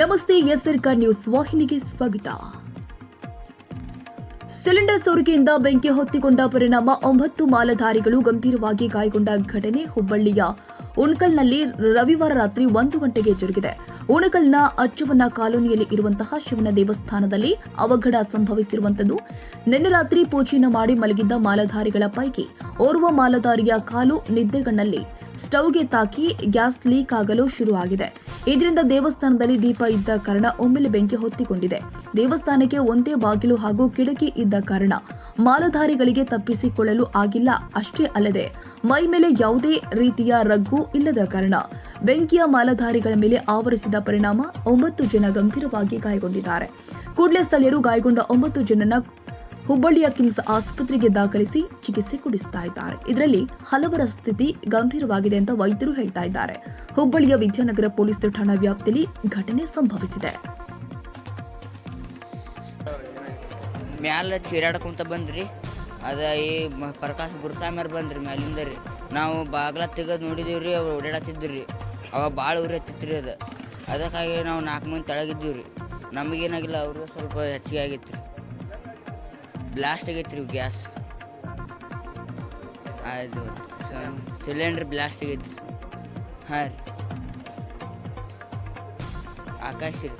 ನಮಸ್ತೆ ಎಸ್ಆರ್ಕ ನ್ಯೂಸ್ ವಾಹಿನಿಗೆ ಸ್ವಾಗತ. ಸಿಲಿಂಡರ್ ಸೋರಿಕೆಯಿಂದ ಬೆಂಕಿ ಹೊತ್ತಿಕೊಂಡ ಪರಿಣಾಮ ಒಂಬತ್ತು ಮಾಲಧಾರಿಗಳು ಗಂಭೀರವಾಗಿ ಗಾಯಗೊಂಡ ಘಟನೆ ಹುಬ್ಬಳ್ಳಿಯ ಉಣಕಲ್ನಲ್ಲಿ ರವಿವಾರ ರಾತ್ರಿ ಒಂದು ಗಂಟೆಗೆ ಜರುಗಿದೆ. ಉಣಕಲ್ನ ಅಚ್ಚುವನ್ನ ಕಾಲೋನಿಯಲ್ಲಿ ಇರುವಂತಹ ಶಿವನ ದೇವಸ್ಥಾನದಲ್ಲಿ ಅವಘಡ ಸಂಭವಿಸಿರುವಂತದ್ದು ನಿನ್ನೆ ರಾತ್ರಿ ಪೂಜೆಯನ್ನು ಮಾಡಿ ಮಲಗಿದ್ದ ಮಾಲಧಾರಿಗಳ ಪೈಕಿ ಓರ್ವ ಮಾಲಧಾರಿಯ ಕಾಲು ನಿದ್ದೆಗಣ್ಣಲ್ಲಿ ಸ್ಟವ್ಗೆ ತಾಕಿ ಗ್ಯಾಸ್ ಲೀಕ್ ಆಗಲು ಶುರುವಾಗಿದೆ. ಇದರಿಂದ ದೇವಸ್ಥಾನದಲ್ಲಿ ದೀಪ ಇದ್ದ ಕಾರಣ ಒಮ್ಮೆಲೆ ಬೆಂಕಿ ಹೊತ್ತಿಕೊಂಡಿದೆ. ದೇವಸ್ಥಾನಕ್ಕೆ ಒಂದೇ ಬಾಗಿಲು ಹಾಗೂ ಕಿಟಕಿ ಇದ್ದ ಕಾರಣ ಮಾಲಧಾರಿಗಳಿಗೆ ತಪ್ಪಿಸಿಕೊಳ್ಳಲು ಆಗಿಲ್ಲ. ಅಷ್ಟೇ ಅಲ್ಲದೆ, ಮೈ ಮೇಲೆ ಯಾವುದೇ ರೀತಿಯ ರಗ್ಗು ಇಲ್ಲದ ಕಾರಣ ಬೆಂಕಿಯ ಮಾಲಧಾರಿಗಳ ಮೇಲೆ ಆವರಿಸಿದ ಪರಿಣಾಮ ಒಂಬತ್ತು ಜನ ಗಂಭೀರವಾಗಿ ಗಾಯಗೊಂಡಿದ್ದಾರೆ. ಕೂಡಲೇ ಸ್ಥಳೀಯರು ಗಾಯಗೊಂಡ ಒಂಬತ್ತು ಜನನ ಹುಬ್ಬಳ್ಳಿಯ ಕಿಮ್ಸ್ ಆಸ್ಪತ್ರೆಗೆ ದಾಖಲಿಸಿ ಚಿಕಿತ್ಸೆ ಕೊಡಿಸ್ತಾ ಇದ್ದಾರೆ. ಇದರಲ್ಲಿ ಹಲವರ ಸ್ಥಿತಿ ಗಂಭೀರವಾಗಿದೆ ಅಂತ ವೈದ್ಯರು ಹೇಳ್ತಾ ಇದ್ದಾರೆ. ಹುಬ್ಬಳ್ಳಿಯ ವಿದ್ಯಾನಗರ ಪೊಲೀಸ್ ಠಾಣಾ ವ್ಯಾಪ್ತಿಯಲ್ಲಿ ಘಟನೆ ಸಂಭವಿಸಿದೆ. ಮ್ಯಾಲ ಚೀರಾಡ್ಕೊಂತ ಬಂದ್ರಿ. ಅದ ಈ ಪ್ರಕಾಶ್ ಗುರುಸ್ವಾಮಿಯವ್ರು ಬಂದ್ರಿ ಮ್ಯಾಲಿಂದ ರೀ. ನಾವು ಬಾಗ್ಲ ತೆಗೆದು ನೋಡಿದೀವಿ ರೀ ಅವ್ರು ಓಡಾಡತ್ತಿದ್ರು ರೀ ಅವಾಗ ಭಾಳ ಉರಿ ಹತ್ತಿತ್ತು ರೀ ಅದು. ಅದಕ್ಕಾಗಿ ನಾವು ನಾಲ್ಕು ಮಂದಿ ತೆಳಗಿದ್ದೀವಿ ರೀ ನಮಗೇನಾಗಿಲ್ಲ, ಅವರು ಸ್ವಲ್ಪ ಹೆಚ್ಚಿಗೆ ಆಗಿತ್ತು ರೀ ಬ್ಲಾಸ್ಟ್ ಆಗೈತೆ ರೀ ಗ್ಯಾಸ್ ಅದು ಸಿಲಿಂಡ್ರ್ ಬ್ಲಾಸ್ಟ್ ಆಗೈತೆ ರೀ ಹಾಂ ರೀ ಆಕಾಶ್ ರೀ